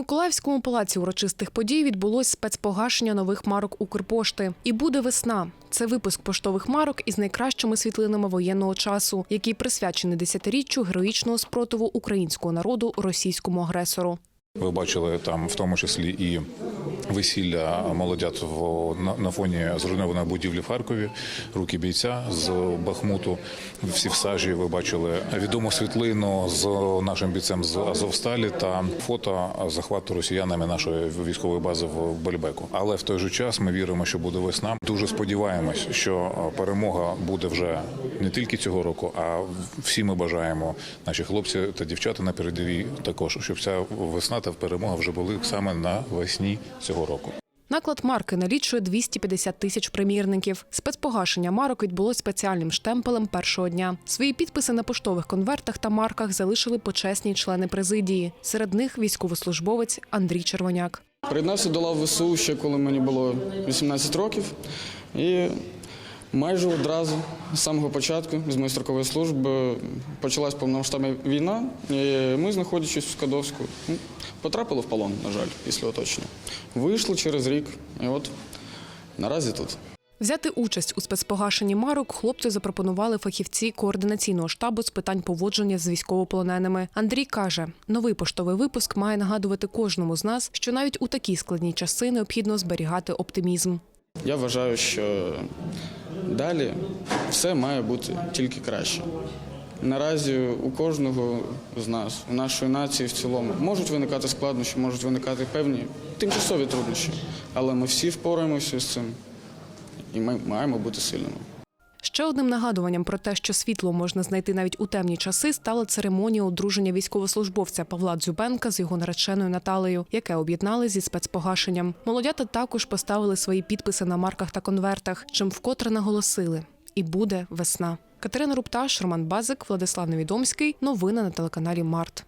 Миколаївському палаці урочистих подій відбулось спецпогашення нових марок Укрпошти. І буде весна. Це випуск поштових марок із найкращими світлинами воєнного часу, який присвячений десятиріччю героїчного спротиву українського народу російському агресору. Ви бачили там в тому числі і весілля молодят в на, фоні зруйнованої будівлі в Харкові, руки бійця з Бахмуту. Всі в сажі. Ви бачили відому світлину з нашим бійцем з Азовсталі та фото захвату росіянами нашої військової бази в Бельбеку. Але в той же час ми віримо, що буде весна. Дуже сподіваємось, що перемога буде вже не тільки цього року, а всі ми бажаємо наші хлопці та дівчата на передовій також, щоб ця весна та перемога вже були саме на весні цього року. Наклад марки налічує 250 тисяч примірників. Спецпогашення марок відбулось спеціальним штемпелем першого дня. Свої підписи на поштових конвертах та марках залишили почесні члени президії. Серед них військовослужбовець Андрій Червоняк. Приєднався до лав ВСУ ще коли мені було 18 років. І майже одразу з самого початку, з моєї строкової служби, почалась повномасштабна війна. І ми, знаходячись в Скадовську, ну, потрапили в полон, на жаль, після оточення. Вийшли через рік, і от наразі тут. Взяти участь у спецпогашенні марок хлопцю запропонували фахівці координаційного штабу з питань поводження з військовополоненими. Андрій каже, новий поштовий випуск має нагадувати кожному з нас, що навіть у такі складні часи необхідно зберігати оптимізм. Я вважаю, що далі все має бути тільки краще. Наразі у кожного з нас, у нашої нації в цілому, можуть виникати складнощі, можуть виникати певні тимчасові труднощі, але ми всі впораємося з цим, і ми маємо бути сильними. Ще одним нагадуванням про те, що світло можна знайти навіть у темні часи, стала церемонія одруження військовослужбовця Павла Дзюбенка з його нареченою Наталею, яке об'єднали зі спецпогашенням. Молодята також поставили свої підписи на марках та конвертах, чим вкотре наголосили: і буде весна. Катерина Рупташ, Роман Базик, Владислав Невідомський. Новини на телеканалі Март.